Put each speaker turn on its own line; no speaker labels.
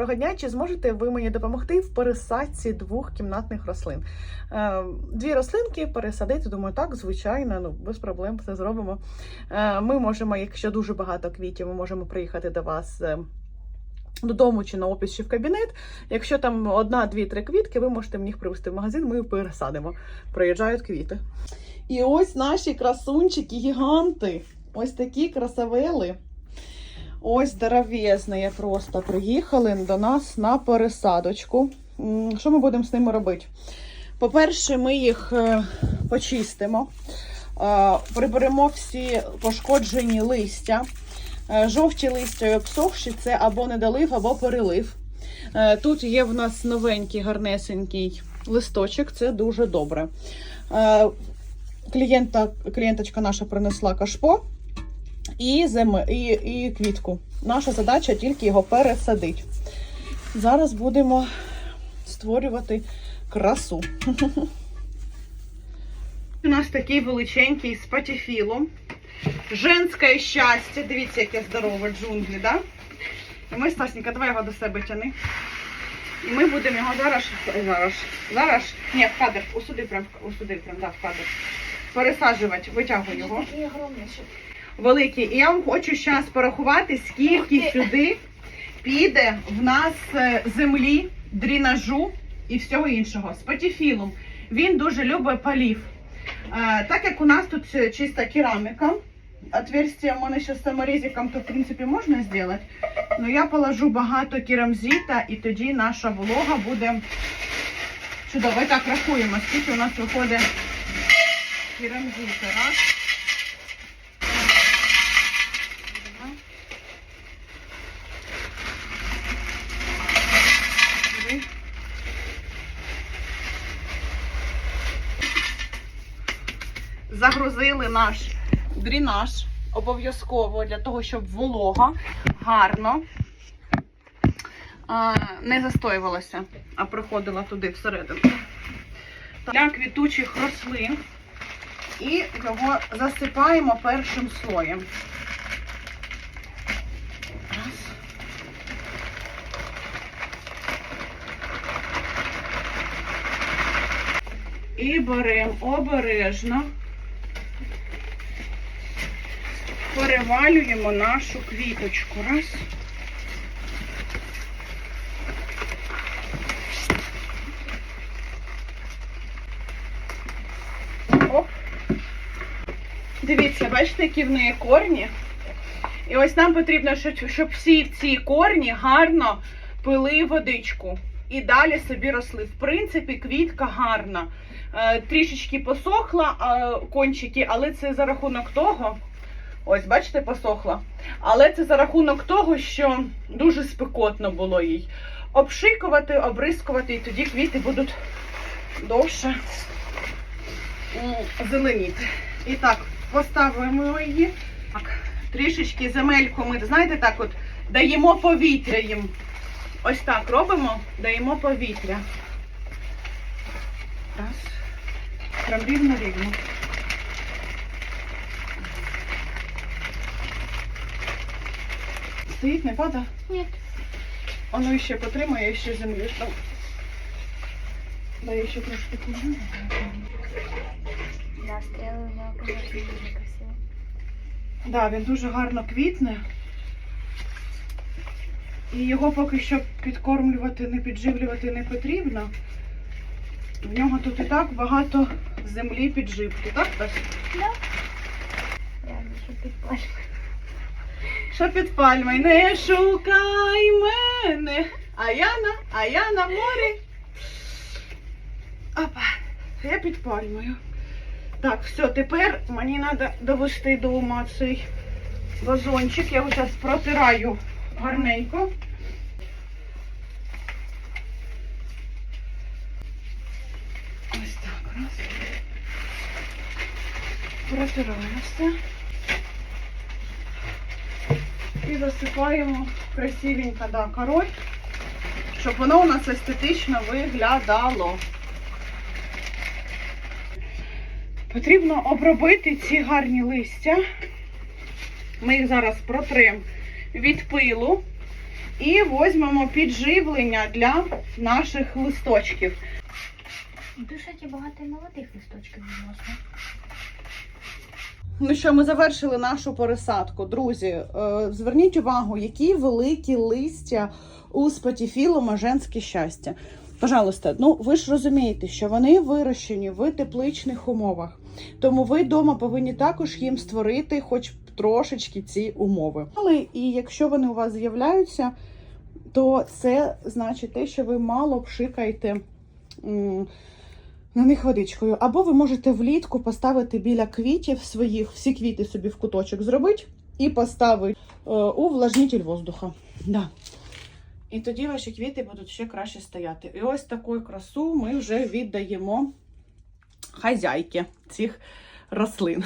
Доброго дня, чи зможете ви мені допомогти в пересадці двох кімнатних рослин? Е, Дві рослинки пересадити, думаю, так, звичайно, ну без проблем все зробимо. Е, Ми можемо, якщо дуже багато квітів, ми можемо приїхати до вас. е, Додому чи на офіс, чи в кабінет. Якщо там одна, дві, три квітки, ви можете мені їх привезти в магазин, ми їх пересадимо. Приїжджають квіти. І ось наші красунчики, гіганти. Ось такі красавели. Ось здоровезні просто приїхали до нас на пересадочку. Що ми будемо з ними робити? По-перше, ми їх е, почистимо, е, приберемо всі пошкоджені листя. Е, Жовті листя і обсохші це або недолив, або перелив. Тут є в нас новенький гарнесенький листочок, це дуже добре. Клієнта, клієнточка наша принесла кашпо і, зем... і, і квітку. Наша задача тільки його пересадити. Зараз будемо створювати красу. У нас такий величенький з патіфілом. Женське щастя. Дивіться, яке здорове джунглі, да? І ми, Стасенька, давай його до себе тяни. І ми будемо його зараз, зараз, зараз, ні, в кадр, усюди прям, усюди прям, да, в кадр. Пересаджувати, витягуй його. Великий. І я вам хочу зараз порахувати, скільки сюди піде в нас е, землі, дрінажу і всього іншого. З патіфілом. Він дуже любить полів. Е, Так як у нас тут чиста кераміка, отверстие у мене ще з саморізиком, то в принципі можна зробити. Але я положу багато керамзита і тоді наша волога буде чудово. І так рахуємо, скільки у нас виходить керамзита. Раз. Загрузили наш дренаж обов'язково для того, щоб волога гарно не застоювалася, а проходила туди всередину. Для квітучих рослин і його засипаємо першим слоєм. І беремо обережно, перевалюємо нашу квіточку. Раз. Дивіться, бачите, які в неї корні. І ось нам потрібно, щоб, щоб всі ці корні гарно пили водичку. І далі собі росли. В принципі, квітка гарна. Е, трішечки посохла е, кончики, але це за рахунок того. Ось, бачите, посохла. Але це за рахунок того, що дуже спекотно було їй. Обшикувати, обрискувати, і тоді квіти будуть довше зеленіти. І так, поставимо її. Так, трішечки земельку ми, знаєте, так от даємо повітря їм. Ось так робимо, даємо повітря. Раз. Прям рівно-рівно. Стоїть, не падає?
Ні.
Воно ще потримає, ще землі. ж там. Дай ще трошки кujу.
Да, стріли у нього, конечно, дуже красиво.
Да, він дуже гарно квітне. І його поки що підкормлювати, не підживлювати не потрібно. В нього тут і так багато землі підживки, так? Тась?
Реально, що підпалює.
Що під пальмою? Не шукай мене. А я на, а я на морі. Опа, я під пальмою. Так, все, тепер мені треба довести до ума цей вазончик. Я його зараз протираю гарненько. Ось так, раз. Протираємо все. І засипаємо красивенько, да, король, щоб воно у нас естетично виглядало. Потрібно обробити ці гарні листя. Ми їх зараз протремо від пилу. І візьмемо підживлення для наших листочків.
Дуже багато молодих листочків відносно.
Ну що, ми завершили нашу пересадку. Друзі, е, зверніть увагу, які великі листя у спатіфілума женське щастя. Пожалуйста, ну ви ж розумієте, що вони вирощені в тепличних умовах. Тому ви вдома повинні також їм створити хоч трошечки ці умови. Але і якщо вони у вас з'являються, то це значить те, що ви мало пшикаєте на них водичкою. Або ви можете влітку поставити біля квітів своїх, всі квіти собі в куточок зробити і поставити е, у влажнітель воздуха. Да. І тоді ваші квіти будуть ще краще стояти. І ось таку красу ми вже віддаємо хазяйки цих рослин.